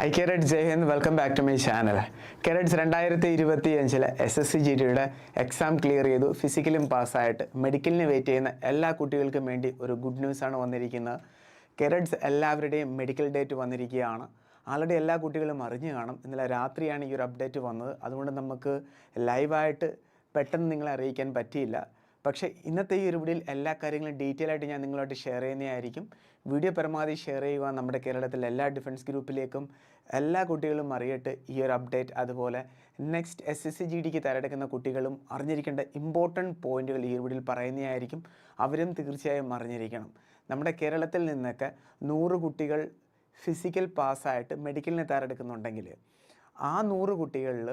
Hi carat Jai Hind welcome back to my channel carats രണ്ടായിരത്തി ഇരുപത്തി അഞ്ചിലെ S S C G ടിയുടെ exam clear ചെയ്തു. ഫിസിക്കലും പാസ്സായിട്ട് മെഡിക്കലിന് വെയിറ്റ് ചെയ്യുന്ന എല്ലാ കുട്ടികൾക്കും വേണ്ടി ഒരു ഗുഡ് ന്യൂസാണ് വന്നിരിക്കുന്നത്. കേരറ്റ്സ് എല്ലാവരുടെയും മെഡിക്കൽ ഡേറ്റ് വന്നിരിക്കുകയാണ്. ആൾറെഡി എല്ലാ കുട്ടികളും അറിഞ്ഞു കാണും. ഇന്നലെ രാത്രിയാണ് ഈ ഒരു അപ്ഡേറ്റ് വന്നത്. അതുകൊണ്ട് നമുക്ക് ലൈവായിട്ട് പെട്ടെന്ന് നിങ്ങളെ അറിയിക്കാൻ പറ്റിയില്ല. പക്ഷേ ഇന്നത്തെ ഈ ഒരു വീഡിയോയിൽ എല്ലാ കാര്യങ്ങളും ഡീറ്റെയിൽ ആയിട്ട് ഞാൻ നിങ്ങളുമായിട്ട് ഷെയർ ചെയ്യുന്നതായിരിക്കും. വീഡിയോ പരമാവധി ഷെയർ ചെയ്യുക നമ്മുടെ കേരളത്തിലെ എല്ലാ ഡിഫൻസ് ഗ്രൂപ്പിലേക്കും എല്ലാ കുട്ടികളും അറിയട്ടെ ഈ ഒരു അപ്ഡേറ്റ് അതുപോലെ next S S C G ഡിക്ക് തയ്യാറെടുക്കുന്ന കുട്ടികളും അറിഞ്ഞിരിക്കേണ്ട ഇമ്പോർട്ടന്റ് പോയിന്റുകൾ ഈ ഒരു വീഡിയോയിൽ പറയുന്നതായിരിക്കും. അവരും തീർച്ചയായും അറിഞ്ഞിരിക്കണം. നമ്മുടെ കേരളത്തിൽ നിന്നൊക്കെ നൂറ് കുട്ടികൾ ഫിസിക്കൽ പാസ്സായിട്ട് മെഡിക്കലിനെ തയ്യാറെടുക്കുന്നുണ്ടെങ്കിൽ ആ നൂറ് കുട്ടികളിൽ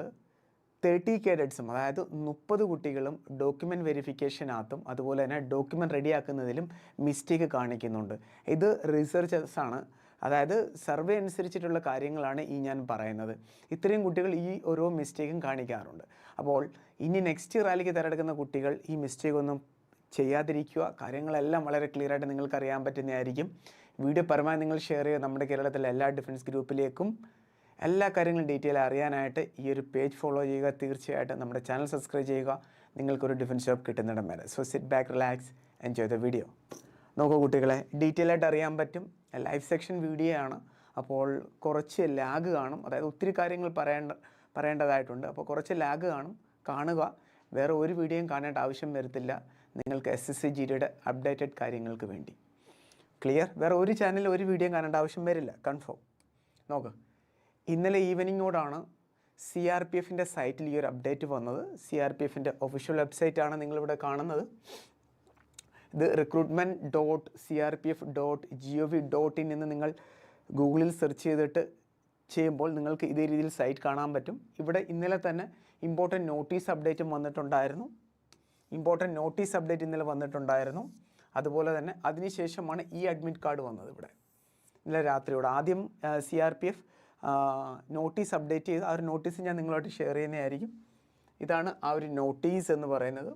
തേർട്ടി കേഡറ്റ്സും അതായത് മുപ്പത് കുട്ടികളും ഡോക്യുമെന്റ് വെരിഫിക്കേഷനകത്തും അതുപോലെ തന്നെ ഡോക്യുമെന്റ് റെഡിയാക്കുന്നതിലും മിസ്റ്റേക്ക് കാണിക്കുന്നുണ്ട്. ഇത് റിസർച്ചേഴ്സാണ് അതായത് സർവേ അനുസരിച്ചിട്ടുള്ള കാര്യങ്ങളാണ് ഈ ഞാൻ പറയുന്നത്. ഇത്രയും കുട്ടികൾ ഈ ഓരോ മിസ്റ്റേക്കും കാണിക്കാറുണ്ട്. അപ്പോൾ ഇനി നെക്സ്റ്റ് റാലിക്ക് തിരഞ്ഞെടുക്കുന്ന കുട്ടികൾ ഈ മിസ്റ്റേക്ക് ഒന്നും ചെയ്യാതിരിക്കുക. കാര്യങ്ങളെല്ലാം വളരെ ക്ലിയർ ആയിട്ട് നിങ്ങൾക്ക് അറിയാൻ പറ്റുന്നതായിരിക്കും. വീഡിയോ പരമാവധി നിങ്ങൾ ഷെയർ ചെയ്യുക. നമ്മുടെ കേരളത്തിലെ എല്ലാ ഡിഫൻസ് ഗ്രൂപ്പിലേക്കും എല്ലാ കാര്യങ്ങളും ഡീറ്റെയിൽ അറിയാനായിട്ട് ഈ ഒരു പേജ് ഫോളോ ചെയ്യുക. തീർച്ചയായിട്ടും നമ്മുടെ ചാനൽ സബ്സ്ക്രൈബ് ചെയ്യുക. നിങ്ങൾക്കൊരു ഡിഫൻസ് ഷോപ്പ് കിട്ടുന്നിടം വരെ. So sit back relax enjoy the video നോക്കൂ കുട്ടികളെ ഡീറ്റെയിൽ ആയിട്ട് അറിയാൻ പറ്റും. ലൈവ് സെക്ഷൻ വീഡിയോ ആണ്. അപ്പോൾ കുറച്ച് ലാഗ് കാണും. അതായത് ഒത്തിരി കാര്യങ്ങൾ പറയേണ്ട പറയേണ്ടതായിട്ടുണ്ട്. അപ്പോൾ കുറച്ച് ലാഗ് കാണും. കാണുക. വേറെ ഒരു വീഡിയോയും കാണേണ്ട ആവശ്യം വരത്തില്ല. നിങ്ങൾക്ക് എസ് എസ് സി അപ്ഡേറ്റഡ് കാര്യങ്ങൾക്ക് വേണ്ടി. ക്ലിയർ വേറെ ഒരു ചാനലിൽ ഒരു വീഡിയോ കാണേണ്ട ആവശ്യം വരില്ല. കൺഫേം നോക്ക്. ഇന്നലെ ഈവനിങ്ങോടാണ് സി ആർ പി എഫിന്റെ സൈറ്റിൽ ഈ ഒരു അപ്ഡേറ്റ് വന്നത്. സി ആർ പി എഫിന്റെ ഒഫീഷ്യൽ വെബ്സൈറ്റാണ് നിങ്ങളിവിടെ കാണുന്നത്. ഇത് recruitment dot C R P F dot G O V dot in എന്ന് നിങ്ങൾ ഗൂഗിളിൽ സെർച്ച് ചെയ്തിട്ട് ചെയ്യുമ്പോൾ നിങ്ങൾക്ക് ഇതേ രീതിയിൽ സൈറ്റ് കാണാൻ പറ്റും. ഇവിടെ ഇന്നലെ തന്നെ ഇമ്പോർട്ടന്റ് നോട്ടീസ് അപ്ഡേറ്റും വന്നിട്ടുണ്ടായിരുന്നു. ഇമ്പോർട്ടന്റ് നോട്ടീസ് അപ്ഡേറ്റ് ഇന്നലെ വന്നിട്ടുണ്ടായിരുന്നു. അതുപോലെ തന്നെ അതിനുശേഷമാണ് ഈ അഡ്മിറ്റ് കാർഡ് വന്നത് ഇവിടെ. ഇന്നലെ രാത്രിയോടെ. ആദ്യം C R P F notice update ചെയ്ത് ആ ഒരു നോട്ടീസ് ഞാൻ നിങ്ങളോട്ട് ഷെയർ ചെയ്യുന്നതായിരിക്കും. ഇതാണ് ആ ഒരു നോട്ടീസ് എന്ന് പറയുന്നത്.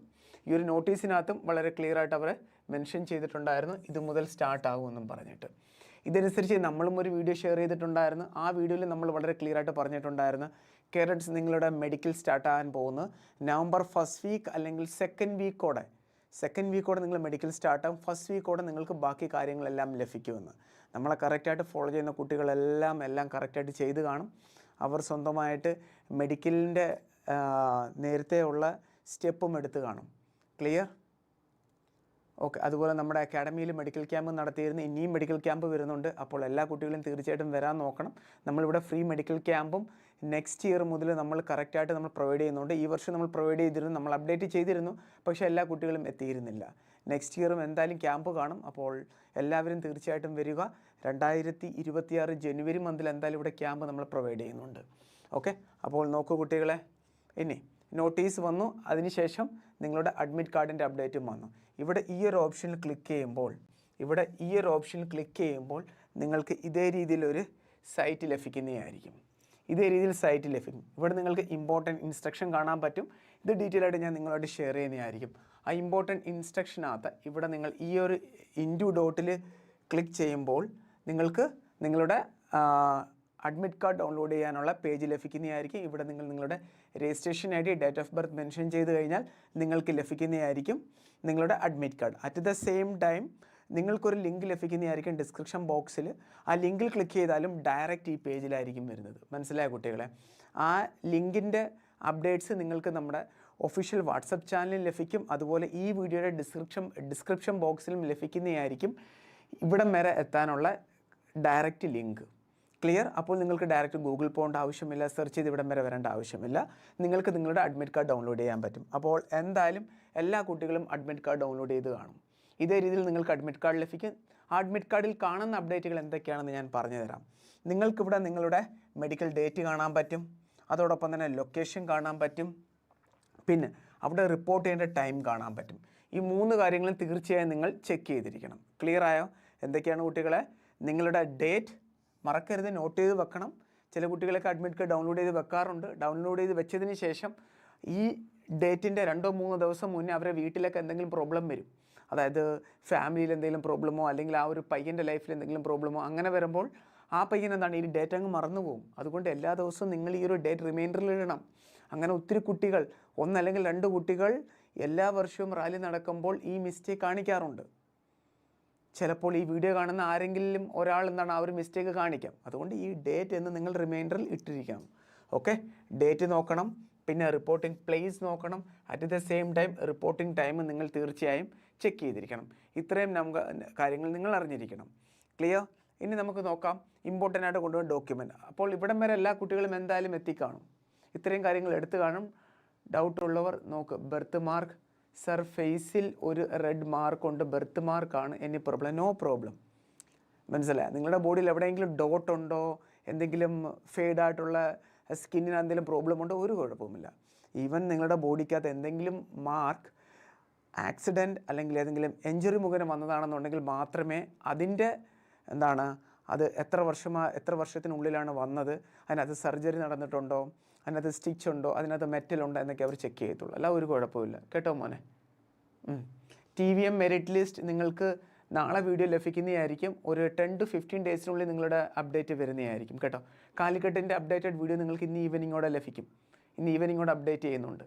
ഈ ഒരു നോട്ടീസിനകത്തും വളരെ ക്ലിയർ ആയിട്ട് അവരെ മെൻഷൻ ചെയ്തിട്ടുണ്ടായിരുന്നു. ഇത് മുതൽ സ്റ്റാർട്ട് ആകുമെന്നും പറഞ്ഞിട്ട്. ഇതനുസരിച്ച് നമ്മളും ഒരു വീഡിയോ ഷെയർ ചെയ്തിട്ടുണ്ടായിരുന്നു. ആ വീഡിയോയിൽ നമ്മൾ വളരെ ക്ലിയർ ആയിട്ട് പറഞ്ഞിട്ടുണ്ടായിരുന്നു. കേരറ്റ്സ് നിങ്ങളുടെ മെഡിക്കൽ സ്റ്റാർട്ട് ആകാൻ പോകുന്നത്. നവംബർ ഫസ്റ്റ് വീക്ക് അല്ലെങ്കിൽ സെക്കൻഡ് വീക്കോടെ സെക്കൻഡ് വീക്കോടെ നിങ്ങൾ മെഡിക്കൽ സ്റ്റാർട്ടാകും ഫസ്റ്റ് വീക്കോടെ നിങ്ങൾക്ക് ബാക്കി കാര്യങ്ങളെല്ലാം ലഭിക്കുമെന്ന്. നമ്മളെ കറക്റ്റായിട്ട് ഫോളോ ചെയ്യുന്ന കുട്ടികളെല്ലാം എല്ലാം കറക്റ്റായിട്ട് ചെയ്ത് കാണും. അവർ സ്വന്തമായിട്ട് മെഡിക്കലിന്റെ നേരത്തെ ഉള്ള സ്റ്റെപ്പും എടുത്ത് കാണും. ക്ലിയർ ഓക്കെ അതുപോലെ നമ്മുടെ അക്കാഡമിയിൽ മെഡിക്കൽ ക്യാമ്പ് നടത്തിയിരുന്നു ഇനിയും മെഡിക്കൽ ക്യാമ്പ് വരുന്നുണ്ട്. അപ്പോൾ എല്ലാ കുട്ടികളും തീർച്ചയായിട്ടും വരാൻ നോക്കണം. നമ്മളിവിടെ ഫ്രീ മെഡിക്കൽ ക്യാമ്പും നെക്സ്റ്റ് ഇയർ മുതൽ നമ്മൾ കറക്റ്റായിട്ട് നമ്മൾ പ്രൊവൈഡ് ചെയ്യുന്നുണ്ട്. ഈ വർഷം നമ്മൾ പ്രൊവൈഡ് ചെയ്തിരുന്നു നമ്മൾ അപ്ഡേറ്റ് ചെയ്തിരുന്നു പക്ഷേ എല്ലാ കുട്ടികളും എത്തിയിരുന്നില്ല. നെക്സ്റ്റ് ഇയറും എന്തായാലും ക്യാമ്പ് കാണും. അപ്പോൾ എല്ലാവരും തീർച്ചയായിട്ടും വരിക. രണ്ടായിരത്തി ഇരുപത്തിയാറ് ജനുവരി മന്തിൽ എന്തായാലും ഇവിടെ ക്യാമ്പ് നമ്മൾ പ്രൊവൈഡ് ചെയ്യുന്നുണ്ട്. ഓക്കെ അപ്പോൾ നോക്കൂ കുട്ടികളെ. ഇനി നോട്ടീസ് വന്നു. അതിനുശേഷം നിങ്ങളുടെ അഡ്മിറ്റ് കാർഡിന്റെ അപ്ഡേറ്റും വന്നു. ഇവിടെ ഈ ഒരു ഓപ്ഷനിൽ ക്ലിക്ക് ചെയ്യുമ്പോൾ ഇവിടെ ഈ ഒരു ഓപ്ഷനിൽ ക്ലിക്ക് ചെയ്യുമ്പോൾ നിങ്ങൾക്ക് ഇതേ രീതിയിലൊരു സൈറ്റ് ലഭിക്കുന്നതായിരിക്കും. ഇതേ രീതിയിൽ സൈറ്റ് ലഭിക്കും ഇവിടെ നിങ്ങൾക്ക് ഇമ്പോർട്ടന്റ് ഇൻസ്ട്രക്ഷൻ കാണാൻ പറ്റും. ഇത് ഡീറ്റെയിൽ ആയിട്ട് ഞാൻ നിങ്ങളോട് ഷെയർ ചെയ്യുന്നതായിരിക്കും. ആ ഇമ്പോർട്ടന്റ് ഇൻസ്ട്രക്ഷനകത്ത് ഇവിടെ നിങ്ങൾ ഈ ഒരു ഇന്റു ഡോട്ടിൽ ക്ലിക്ക് ചെയ്യുമ്പോൾ നിങ്ങൾക്ക് നിങ്ങളുടെ അഡ്മിറ്റ് കാർഡ് ഡൗൺലോഡ് ചെയ്യാനുള്ള പേജ് ലഭിക്കുന്നതായിരിക്കും. ഇവിടെ നിങ്ങൾ നിങ്ങളുടെ registration I D date of birth mention ചെയ്ത് കഴിഞ്ഞാൽ നിങ്ങൾക്ക് ലഭിക്കുന്നതായിരിക്കും നിങ്ങളുടെ admit card at the same time നിങ്ങൾക്കൊരു ലിങ്ക് ലഭിക്കുന്നതായിരിക്കും ഡിസ്ക്രിപ്ഷൻ ബോക്സിൽ. ആ ലിങ്കിൽ ക്ലിക്ക് ചെയ്താലും ഡയറക്റ്റ് ഈ പേജിലായിരിക്കും വരുന്നത്. മനസ്സിലായ കുട്ടികളെ? ആ ലിങ്കിന്റെ അപ്ഡേറ്റ്സ് നിങ്ങൾക്ക് നമ്മുടെ ഒഫീഷ്യൽ വാട്സപ്പ് ചാനലിൽ ലഭിക്കും. അതുപോലെ ഈ വീഡിയോയുടെ ഡിസ്ക്രിപ്ഷൻ ഡിസ്ക്രിപ്ഷൻ ബോക്സിലും ലഭിക്കുന്നതായിരിക്കും ഇവിടം വരെ എത്താനുള്ള ഡയറക്റ്റ് ലിങ്ക്. ക്ലിയർ? അപ്പോൾ നിങ്ങൾക്ക് ഡയറക്റ്റ് ഗൂഗിൾ പോകേണ്ട ആവശ്യമില്ല സെർച്ച് ചെയ്ത് ഇവിടം വരെ വരേണ്ട ആവശ്യമില്ല. നിങ്ങൾക്ക് നിങ്ങളുടെ അഡ്മിറ്റ് കാർഡ് ഡൗൺലോഡ് ചെയ്യാൻ പറ്റും. അപ്പോൾ എന്തായാലും എല്ലാ കുട്ടികളും അഡ്മിറ്റ് കാർഡ് ഡൗൺലോഡ് ചെയ്ത് കാണും. ഇതേ രീതിയിൽ നിങ്ങൾക്ക് അഡ്മിറ്റ് കാർഡ് ലഭിക്കും. അഡ്മിറ്റ് കാർഡിൽ കാണുന്ന അപ്ഡേറ്റുകൾ എന്തൊക്കെയാണെന്ന് ഞാൻ പറഞ്ഞു തരാം. നിങ്ങൾക്കിവിടെ നിങ്ങളുടെ മെഡിക്കൽ ഡേറ്റ് കാണാൻ പറ്റും. അതോടൊപ്പം തന്നെ ലൊക്കേഷൻ കാണാൻ പറ്റും. പിന്നെ അവിടെ റിപ്പോർട്ട് ചെയ്യേണ്ട ടൈം കാണാൻ പറ്റും. ഈ മൂന്ന് കാര്യങ്ങളും തീർച്ചയായും നിങ്ങൾ ചെക്ക് ചെയ്തിരിക്കണം. ക്ലിയർ ആയോ? എന്തൊക്കെയാണ് കുട്ടികളെ? നിങ്ങളുടെ ഡേറ്റ് മറക്കരുത്. നോട്ട് ചെയ്ത് വെക്കണം. ചില കുട്ടികളൊക്കെ അഡ്മിറ്റ് കാർഡ് ഡൗൺലോഡ് ചെയ്ത് വെക്കാറുണ്ട്. ഡൗൺലോഡ് ചെയ്ത് വെച്ചതിന് ശേഷം ഈ ഡേറ്റിന്റെ രണ്ടോ മൂന്നോ ദിവസം മുന്നേ അവരെ വീട്ടിലൊക്കെ എന്തെങ്കിലും പ്രോബ്ലം വരും. അതായത് ഫാമിലിയിൽ എന്തെങ്കിലും പ്രോബ്ലമോ അല്ലെങ്കിൽ ആ ഒരു പയ്യന്റെ ലൈഫിൽ എന്തെങ്കിലും പ്രോബ്ലമോ അങ്ങനെ വരുമ്പോൾ ആ പയ്യൻ എന്താണ്? ഈ ഡേറ്റ് അങ്ങ് മറന്നുപോകും അതുകൊണ്ട് എല്ലാ ദിവസവും നിങ്ങൾ ഈ ഒരു ഡേറ്റ് റിമൈൻഡറിൽ ഇടണം. അങ്ങനെ ഒത്തിരി കുട്ടികൾ ഒന്നല്ലെങ്കിൽ രണ്ട് കുട്ടികൾ എല്ലാ വർഷവും റാലി നടക്കുമ്പോൾ ഈ മിസ്റ്റേക്ക് കാണിക്കാറുണ്ട്. ചിലപ്പോൾ ഈ വീഡിയോ കാണുന്ന ആരെങ്കിലും ഒരാൾ എന്താണ് ആ ഒരു മിസ്റ്റേക്ക് കാണിക്കാം. അതുകൊണ്ട് ഈ ഡേറ്റ് എന്ന് നിങ്ങൾ റിമൈൻഡറിൽ ഇട്ടിരിക്കണം. ഓക്കെ? ഡേറ്റ് നോക്കണം. പിന്നെ റിപ്പോർട്ടിംഗ് പ്ലേസ് നോക്കണം. At the same time reporting time നിങ്ങൾ തീർച്ചയായും ചെക്ക് ചെയ്തിരിക്കണം. ഇത്രയും നമുക്ക് കാര്യങ്ങൾ നിങ്ങൾ അറിഞ്ഞിരിക്കണം. ക്ലിയർ ഇനി നമുക്ക് നോക്കാം. ഇമ്പോർട്ടന്റ് ആയിട്ട് കൊണ്ടുപോകുന്ന ഡോക്യുമെന്റ് അപ്പോൾ ഇവിടം വരെ എല്ലാ കുട്ടികളും എന്തായാലും എത്തിക്കാണും. ഇത്രയും കാര്യങ്ങൾ എടുത്തു കാണും. ഡൗട്ട് ഉള്ളവർ നോക്ക്. ബെർത്ത് മാർക്ക് സർ ഫേസിൽ ഒരു റെഡ് മാർക്ക് ഉണ്ട്. ബെർത്ത് മാർക്കാണ് എനി പ്രോബ്ലം നോ പ്രോബ്ലം മനസ്സിലായ? നിങ്ങളുടെ ബോഡിയിൽ എവിടെയെങ്കിലും ഡോട്ട് ഉണ്ടോ? എന്തെങ്കിലും ഫെയ്ഡായിട്ടുള്ള സ്കിന്നിന് എന്തെങ്കിലും പ്രോബ്ലം ഉണ്ടോ? ഒരു കുഴപ്പവുമില്ല. ഈവൻ നിങ്ങളുടെ ബോഡിക്കകത്ത് എന്തെങ്കിലും മാർക്ക് ആക്സിഡന്റ് അല്ലെങ്കിൽ ഏതെങ്കിലും എഞ്ചുറി മുഖേന വന്നതാണെന്നുണ്ടെങ്കിൽ മാത്രമേ അതിന്റെ എന്താണ് അത് എത്ര വർഷമാ എത്ര വർഷത്തിനുള്ളിലാണ് വന്നത്? അതിനകത്ത് സർജറി നടന്നിട്ടുണ്ടോ? അതിനകത്ത് സ്റ്റിച്ച് ഉണ്ടോ? അതിനകത്ത് മെറ്റൽ ഉണ്ടോ എന്നൊക്കെ അവർ ചെക്ക് ചെയ്യത്തുള്ളൂ. അല്ല ഒരു കുഴപ്പമില്ല കേട്ടോ മോനെ? T V M merit list നിങ്ങൾക്ക് നാളെ വീഡിയോ ലഭിക്കുന്നതായിരിക്കും. ഒരു ടെൻ ടു ഫിഫ്റ്റീൻ ഡേയ്സിനുള്ളിൽ നിങ്ങളുടെ അപ്ഡേറ്റ് വരുന്നതായിരിക്കും. കേട്ടോ? കാലിക്കട്ടിന്റെ അപ്ഡേറ്റഡ് വീഡിയോ നിങ്ങൾക്ക് ഇന്ന് ഈവനിങ്ങോടെ ലഭിക്കും. ഇന്ന് ഈവനിങ്ങോടെ അപ്ഡേറ്റ് ചെയ്യുന്നുണ്ട്.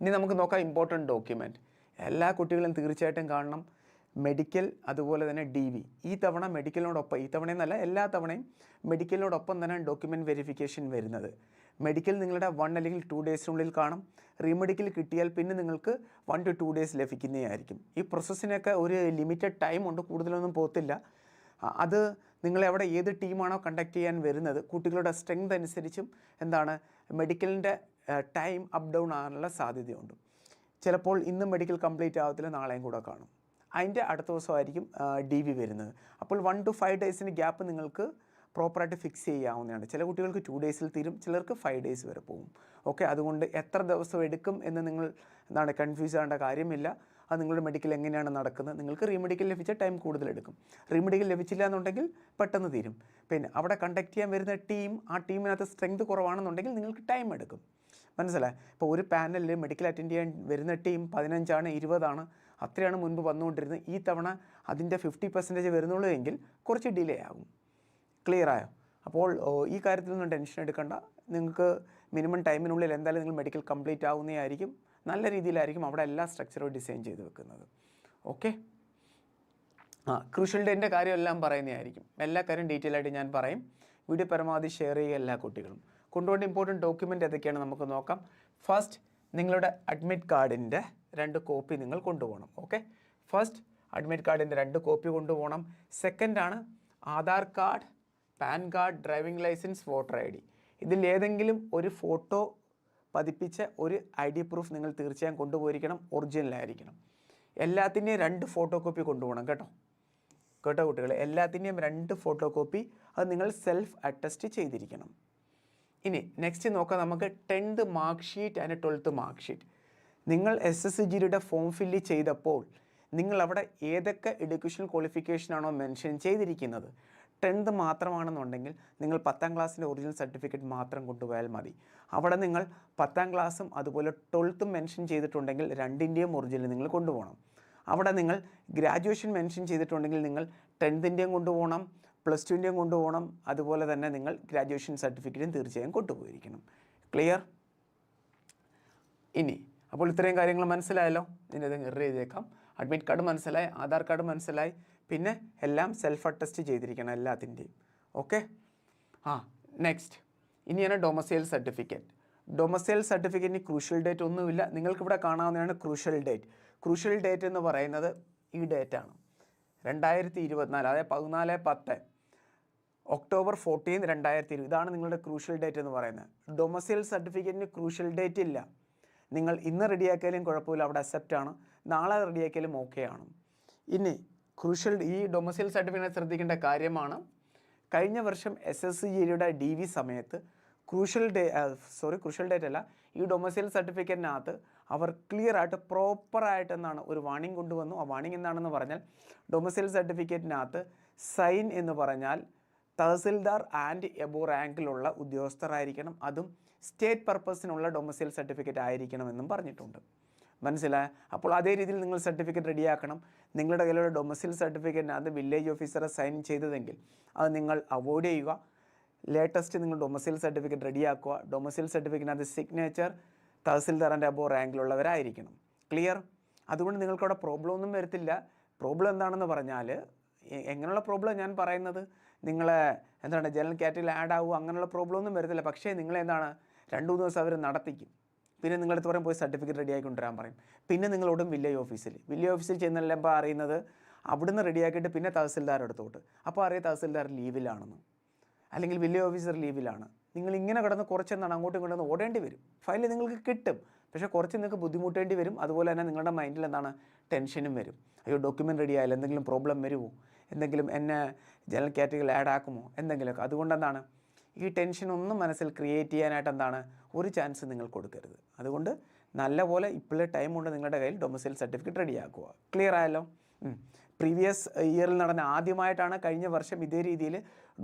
ഇനി നമുക്ക് നോക്കാം ഇമ്പോർട്ടന്റ് ഡോക്യുമെന്റ് എല്ലാ കുട്ടികളും തീർച്ചയായിട്ടും കാണണം. മെഡിക്കൽ അതുപോലെ തന്നെ ഡി വി ഈ തവണ മെഡിക്കലിനോടൊപ്പം ഈ തവണ എന്നല്ല എല്ലാ തവണയും മെഡിക്കലിനോടൊപ്പം തന്നെ ഡോക്യുമെന്റ് വെരിഫിക്കേഷൻ വരുന്നത്. മെഡിക്കൽ നിങ്ങളുടെ വൺ അല്ലെങ്കിൽ ടു ഡേയ്സിനുള്ളിൽ കാണും. റീമെഡിക്കൽ കിട്ടിയാൽ പിന്നെ നിങ്ങൾക്ക് വൺ ടു ടു ഡേയ്സ് ലഭിക്കുന്നതായിരിക്കും. ഈ പ്രോസസ്സിനൊക്കെ ഒരു ലിമിറ്റഡ് ടൈം ഉണ്ട് കൂടുതലൊന്നും പോകത്തില്ല. അത് നിങ്ങളെവിടെ ഏത് ടീമാണോ കണ്ടക്ട് ചെയ്യാൻ വരുന്നത് കുട്ടികളുടെ സ്ട്രെങ്ത് അനുസരിച്ചും എന്താണ് മെഡിക്കലിന്റെ ടൈം അപ്പ് ഡൗൺ ആകാനുള്ള സാധ്യതയുണ്ട്. ചിലപ്പോൾ ഇന്ന് മെഡിക്കൽ കംപ്ലീറ്റ് ആകത്തില്ല നാളെയും കൂടെ കാണും. അതിന്റെ അടുത്ത ദിവസമായിരിക്കും ഡി വി വരുന്നത്. അപ്പോൾ വൺ ടു ഫൈവ് ഡേയ്സിന്റെ ഗ്യാപ്പ് നിങ്ങൾക്ക് പ്രോപ്പറായിട്ട് ഫിക്സ് ചെയ്യാവുന്നതാണ്. ചില കുട്ടികൾക്ക് ടു ഡേയ്സിൽ തീരും ചിലർക്ക് ഫൈവ് ഡേയ്സ് വരെ പോകും. ഓക്കെ അതുകൊണ്ട് എത്ര ദിവസം എടുക്കും എന്ന് നിങ്ങൾ എന്താണ് കൺഫ്യൂസ് ആവേണ്ട കാര്യമില്ല. അത് നിങ്ങളുടെ മെഡിക്കൽ എങ്ങനെയാണ് നടക്കുന്നത്? നിങ്ങൾക്ക് റീമെഡിക്കൽ ലഭിച്ച ടൈം കൂടുതൽ എടുക്കും. റീമെഡിക്കൽ ലഭിച്ചില്ല എന്നുണ്ടെങ്കിൽ പെട്ടെന്ന് തീരും. പിന്നെ അവിടെ കണ്ടക്ട് ചെയ്യാൻ വരുന്ന ടീം ആ ടീമിനകത്ത് സ്ട്രെങ്ത് കുറവാണെന്നുണ്ടെങ്കിൽ നിങ്ങൾക്ക് ടൈം എടുക്കും. മനസ്സിലായി? ഇപ്പോൾ ഒരു പാനലിൽ മെഡിക്കൽ അറ്റൻഡ് ചെയ്യാൻ വരുന്ന ടീം പതിനഞ്ചാണ് ഇരുപതാണ്. അത്രയാണ് മുൻപ് വന്നുകൊണ്ടിരുന്നത്. ഈ തവണ അതിന്റെ ഫിഫ്റ്റി പെർസെന്റേജ് വരുന്നുള്ളൂ എങ്കിൽ കുറച്ച് ഡിലേ ആകും. ക്ലിയർ ആയോ? അപ്പോൾ ഈ കാര്യത്തിൽ കാര്യത്തിലൊന്നും ടെൻഷൻ എടുക്കേണ്ട. നിങ്ങൾക്ക് മിനിമം ടൈമിനുള്ളിൽ എന്തായാലും നിങ്ങൾ മെഡിക്കൽ കംപ്ലീറ്റ് ആവുന്നതായിരിക്കും നല്ല രീതിയിലായിരിക്കും അവിടെ എല്ലാ സ്ട്രക്ചറും ഡിസൈൻ ചെയ്ത് വെക്കുന്നത്. ഓക്കെ ആ ക്രൂഷ്യൽ ഡേന്റെ കാര്യമെല്ലാം പറയുന്നതായിരിക്കും എല്ലാ കാര്യം ഡീറ്റെയിൽ ആയിട്ട് ഞാൻ പറയും. വീഡിയോ പരമാവധി ഷെയർ ചെയ്യുക എല്ലാ കുട്ടികളും. കൊണ്ടുപോകേണ്ട ഇമ്പോർട്ടന്റ് ഡോക്യുമെന്റ് ഏതൊക്കെയാണ് നമുക്ക് നോക്കാം. ഫസ്റ്റ് നിങ്ങളുടെ അഡ്മിറ്റ് കാർഡിന്റെ രണ്ട് കോപ്പി നിങ്ങൾ കൊണ്ടുപോകണം. ഓക്കെ ഫസ്റ്റ് അഡ്മിറ്റ് കാർഡിന്റെ രണ്ട് കോപ്പി കൊണ്ടുപോകണം. സെക്കൻഡാണ് Aadhaar card PAN card driving licence voter I D ഇതിൽ ഏതെങ്കിലും ഒരു ഫോട്ടോ പതിപ്പിച്ച ഒരു ഐ ഡി പ്രൂഫ് നിങ്ങൾ തീർച്ചയായും കൊണ്ടുപോയിരിക്കണം. ഒറിജിനലായിരിക്കണം എല്ലാത്തിന്റെയും രണ്ട് ഫോട്ടോ കോപ്പി കൊണ്ടുപോകണം കേട്ടോ. കേട്ടോ കുട്ടികൾ എല്ലാത്തിന്റെയും രണ്ട് ഫോട്ടോ കോപ്പി അത് നിങ്ങൾ സെൽഫ് അറ്റസ്റ്റ് ചെയ്തിരിക്കണം. ഇനി നെക്സ്റ്റ് നോക്കാം നമുക്ക് tenth mark sheet and twelfth mark sheet നിങ്ങൾ എസ് എസ് ജിയുടെ ഫോം ഫില്ല് ചെയ്തപ്പോൾ നിങ്ങൾ അവിടെ ഏതൊക്കെ ക്വാളിഫിക്കേഷൻ ആണോ മെൻഷൻ ചെയ്തിരിക്കുന്നത്? ടെൻത്ത് മാത്രമാണെന്നുണ്ടെങ്കിൽ നിങ്ങൾ പത്താം ക്ലാസ്സിന്റെ ഒറിജിനൽ സർട്ടിഫിക്കറ്റ് മാത്രം കൊണ്ടുപോയാൽ മതി. അവിടെ നിങ്ങൾ പത്താം ക്ലാസ്സും അതുപോലെ ട്വൽത്തും മെൻഷൻ ചെയ്തിട്ടുണ്ടെങ്കിൽ രണ്ടിന്റെയും ഒറിജിനൽ നിങ്ങൾ കൊണ്ടുപോകണം. അവിടെ നിങ്ങൾ ഗ്രാജുവേഷൻ മെൻഷൻ ചെയ്തിട്ടുണ്ടെങ്കിൽ നിങ്ങൾ ടെൻത്തിന്റെയും കൊണ്ടുപോകണം. പ്ലസ് ടുവിന്റെയും കൊണ്ടുപോകണം. അതുപോലെ തന്നെ നിങ്ങൾ ഗ്രാജുവേഷൻ സർട്ടിഫിക്കറ്റും തീർച്ചയായും കൊണ്ടുപോയിരിക്കണം. ക്ലിയർ ഇനി അപ്പോൾ ഇത്രയും കാര്യങ്ങൾ മനസ്സിലായല്ലോ? ഇതിന്റെ എറർ ചെയ്തേക്കാം. അഡ്മിറ്റ് കാർഡ് മനസ്സിലായി ആധാർ കാർഡ് മനസ്സിലായി. പിന്നെ എല്ലാം സെൽഫ് അറ്റസ്റ്റ് ചെയ്തിരിക്കണം എല്ലാത്തിന്റെയും. ഓക്കെ ആ നെക്സ്റ്റ് ഇനിയാണ് ഡൊമസൈൽ സർട്ടിഫിക്കറ്റ് ഡൊമസൈൽ സർട്ടിഫിക്കറ്റിന് ക്രൂഷ്യൽ ഡേറ്റ് ഒന്നുമില്ല. നിങ്ങൾക്കിവിടെ കാണാവുന്നതാണ് ക്രൂഷ്യൽ ഡേറ്റ് ക്രൂഷ്യൽ ഡേറ്റ് എന്ന് പറയുന്നത് ഈ ഡേറ്റാണ് രണ്ടായിരത്തി ഇരുപത്തിനാല് അതായത് പതിനാല് പത്ത്. ഒക്ടോബർ ഫോർട്ടീൻ രണ്ടായിരത്തി ഇരുപത് ഇതാണ് നിങ്ങളുടെ ക്രൂഷ്യൽ ഡേറ്റ് എന്ന് പറയുന്നത്. ഡൊമസൈൽ സർട്ടിഫിക്കറ്റിന് ക്രൂഷ്യൽ ഡേറ്റ് ഇല്ല. നിങ്ങൾ ഇന്ന് റെഡിയാക്കിയാലും കുഴപ്പമില്ല അവിടെ അക്സെപ്റ്റ് ആണ്. നാളെ റെഡിയാക്കിയാലും ഓക്കെ ആണ്. ഇനി ക്രൂഷ്യൽ ഈ ഡൊമസൈൽ സർട്ടിഫിക്കറ്റ് ശ്രദ്ധിക്കേണ്ട കാര്യമാണ്. കഴിഞ്ഞ വർഷം എസ് എസ് സി ജിയുടെ ഡി വി സമയത്ത് crucial day sorry crucial date അല്ല. ഈ ഡൊമസൈൽ സർട്ടിഫിക്കറ്റിനകത്ത് അവർ ക്ലിയർ ആയിട്ട് പ്രോപ്പറായിട്ട് എന്നാണ് ഒരു വാണിംഗ് കൊണ്ടുവന്നു. ആ വാണിംഗ് എന്താണെന്ന് പറഞ്ഞാൽ ഡൊമസൈൽ സർട്ടിഫിക്കറ്റിനകത്ത് സൈൻ എന്ന് പറഞ്ഞാൽ തഹസിൽദാർ ആൻഡ് എബോ റാങ്കിലുള്ള ഉദ്യോഗസ്ഥരായിരിക്കണം. അതും സ്റ്റേറ്റ് പർപ്പസിനുള്ള ഡൊമസൈൽ സർട്ടിഫിക്കറ്റ് ആയിരിക്കണം എന്നും പറഞ്ഞിട്ടുണ്ട്. മനസ്സിലായ? അപ്പോൾ അതേ രീതിയിൽ നിങ്ങൾ സർട്ടിഫിക്കറ്റ് റെഡിയാക്കണം. നിങ്ങളുടെ കയ്യിലുള്ള ഡൊമസിൽ സർട്ടിഫിക്കറ്റിനകത്ത് വില്ലേജ് ഓഫീസറെ സൈൻ ചെയ്തതെങ്കിൽ അത് നിങ്ങൾ അവോയ്ഡ് ചെയ്യുക. ലേറ്റസ്റ്റ് നിങ്ങൾ ഡൊമസിൽ സർട്ടിഫിക്കറ്റ് റെഡിയാക്കുക. ഡൊമസിൽ സർട്ടിഫിക്കറ്റിനകത്ത് സിഗ്നേച്ചർ തഹസിൽദാറിന്റെ അബോ റാങ്കിലുള്ളവരായിരിക്കണം. ക്ലിയർ അതുകൊണ്ട് നിങ്ങൾക്കവിടെ പ്രോബ്ലം ഒന്നും വരത്തില്ല. പ്രോബ്ലം എന്താണെന്ന് പറഞ്ഞാൽ എങ്ങനെയുള്ള പ്രോബ്ലം ഞാൻ പറയുന്നത്? നിങ്ങളെ എന്താണ് ജനറൽ കാറ്റഗറിയിൽ ആഡ് ആവുക അങ്ങനെയുള്ള പ്രോബ്ലം ഒന്നും വരത്തില്ല. പക്ഷേ നിങ്ങളെന്താണ്? രണ്ട് മൂന്ന് ദിവസം അവർ നടത്തിക്കും. പിന്നെ നിങ്ങളടുത്ത് പറയും പോയി സർട്ടിഫിക്കറ്റ് റെഡിയാക്കി കൊണ്ടുവരാൻ പറയും. പിന്നെ നിങ്ങളോടും വില്ലേജ് ഓഫീസിൽ വില്ലേജ് ഓഫീസിൽ ചെന്നപ്പോൾ അറിയുന്നത്? അവിടുന്ന് റെഡിയാക്കിയിട്ട് പിന്നെ തഹസിൽദാർ അടുത്തോട്ട്. അപ്പോൾ അറിയാം തഹസിൽദാർ ലീവിലാണെന്ന് അല്ലെങ്കിൽ വില്ലേജ് ഓഫീസർ ലീവിലാണ് നിങ്ങൾ ഇങ്ങനെ കിടന്ന് കുറച്ചെന്നാണ് അങ്ങോട്ടും ഇങ്ങോട്ടും ഓടേണ്ടി വരും. ഫയൽ നിങ്ങൾക്ക് കിട്ടും. പക്ഷേ കുറച്ച് നിങ്ങൾക്ക് ബുദ്ധിമുട്ടേണ്ടി വരും. അതുപോലെ തന്നെ നിങ്ങളുടെ മൈൻഡിൽ എന്താണ്? ടെൻഷനും വരും. അയ്യോ ഡോക്യുമെന്റ് റെഡി ആയാലും എന്തെങ്കിലും പ്രോബ്ലം വരുമോ? എന്തെങ്കിലും എന്നെ ജനറൽ കാറ്റഗറിയിൽ ആഡ് ആക്കുമോ? എന്തെങ്കിലുമൊക്കെ. അതുകൊണ്ടെന്താണ്? ഈ ടെൻഷൻ ഒന്നും മനസ്സിൽ ക്രിയേറ്റ് ചെയ്യാനായിട്ട് എന്താണ്? ഒരു ചാൻസ് നിങ്ങൾ കൊടുക്കരുത്. അതുകൊണ്ട് നല്ലപോലെ ഇപ്പോഴേ ടൈം കൊണ്ട് നിങ്ങളുടെ കയ്യിൽ ഡൊമസൈൽ സർട്ടിഫിക്കറ്റ് റെഡിയാക്കുക ക്ലിയർ ആയല്ലോ? പ്രീവിയസ് ഇയറിൽ നടന്ന ആദ്യമായിട്ടാണ് കഴിഞ്ഞ വർഷം ഇതേ രീതിയിൽ